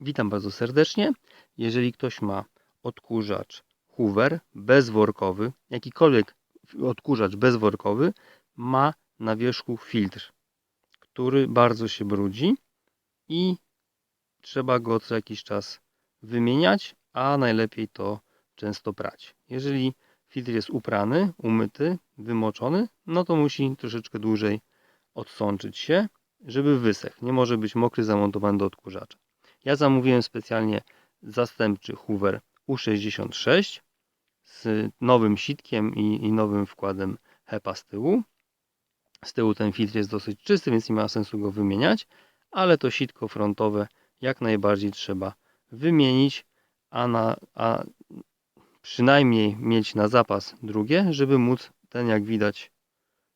Witam bardzo serdecznie. Jeżeli ktoś ma odkurzacz Hoover bezworkowy, jakikolwiek odkurzacz bezworkowy, ma na wierzchu filtr, który bardzo się brudzi i trzeba go co jakiś czas wymieniać, a najlepiej to często prać. Jeżeli filtr jest uprany, umyty, wymoczony, no to musi troszeczkę dłużej odsączyć się, żeby wysechł. Nie może być mokry zamontowany do odkurzacza. Ja zamówiłem specjalnie zastępczy Hoover U66 z nowym sitkiem i, i nowym wkładem HEPA z tyłu. Z tyłu ten filtr jest dosyć czysty, więc nie ma sensu go wymieniać, ale to sitko frontowe jak najbardziej trzeba wymienić, a, na, a przynajmniej mieć na zapas drugie, żeby móc ten, jak widać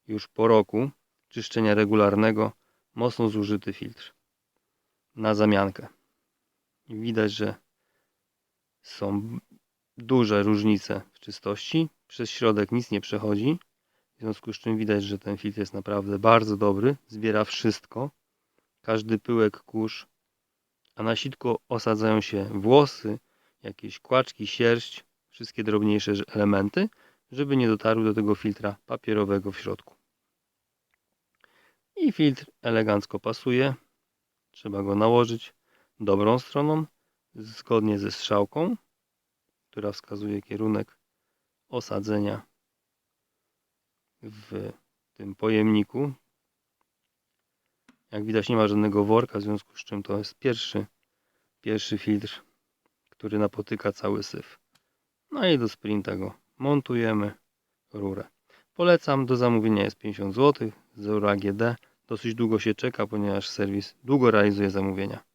już po roku czyszczenia regularnego, mocno zużyty filtr na zamiankę. I widać, że są duże różnice w czystości. Przez środek nic nie przechodzi. W związku z czym widać, że ten filtr jest naprawdę bardzo dobry. Zbiera wszystko. Każdy pyłek, kurz. A na sitko osadzają się włosy, jakieś kłaczki, sierść, wszystkie drobniejsze elementy, żeby nie dotarły do tego filtra papierowego w środku. I filtr elegancko pasuje. Trzeba go nałożyć dobrą stroną, zgodnie ze strzałką, która wskazuje kierunek osadzenia w tym pojemniku. Jak widać nie ma żadnego worka, w związku z czym to jest pierwszy, pierwszy filtr, który napotyka cały syf. No i do sprinta go montujemy rurę. Polecam, do zamówienia jest 50 zł z euro AGD. Dosyć długo się czeka, ponieważ serwis długo realizuje zamówienia.